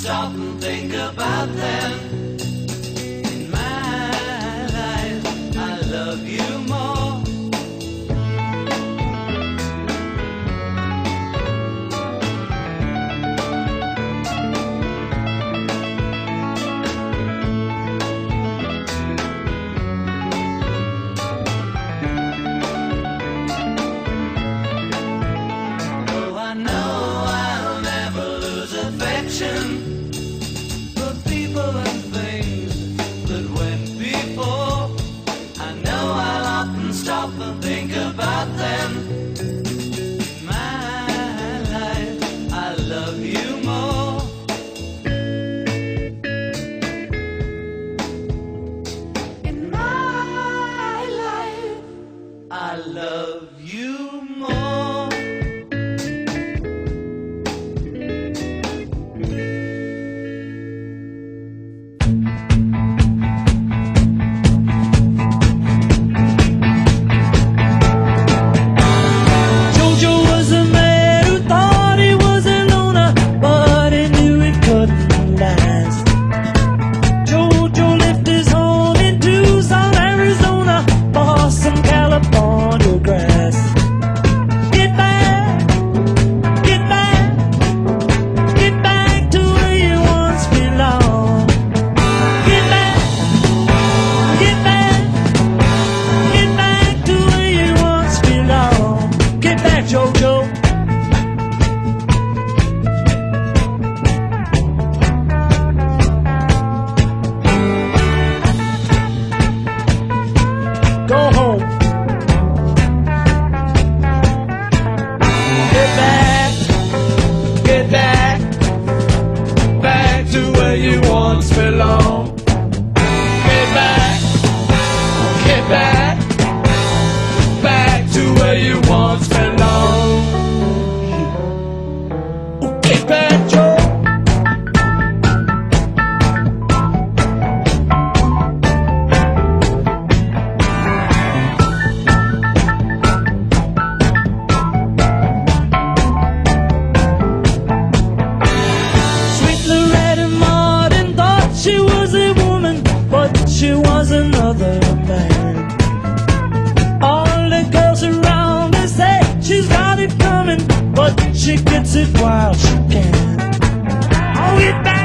stop and think about that. she's got it coming, but she gets it while she can. Oh, get back.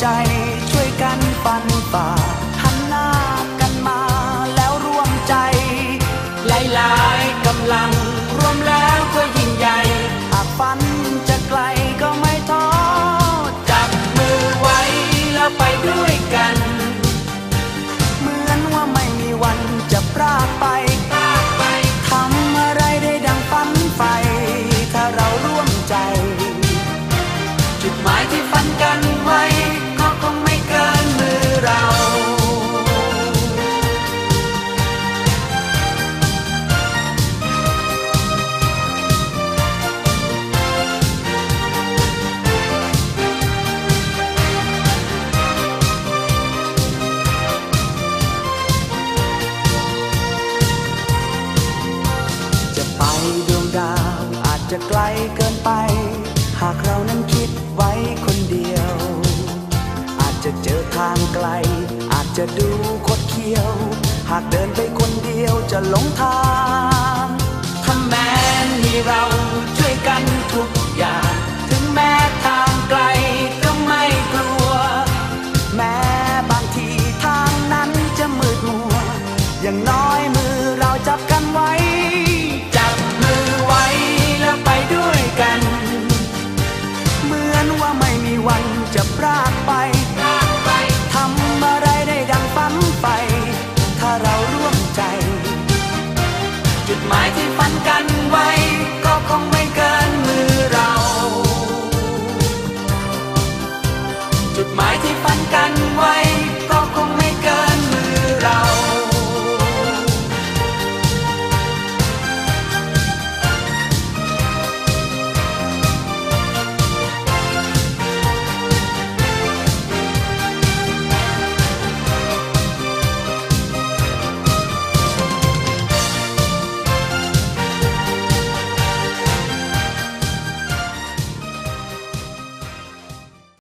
ใจช่วยกันปันฝ่าหันหน้ากันมาแล้วร่วมใจ หลายๆกำลังรวมแล้วก็ยิ่งใหญ่หากฝันจะไกลก็ไม่ท้อจับมือไว้แล้วไปด้วยกัน เหมือนว่าไม่มีวันจะพรากไป หากเรานั้นคิดไว้คนเดียว อาจจะเจอทางไกล อาจจะดูคดเคี้ยว หากเดินไปคนเดียวจะหลงทาง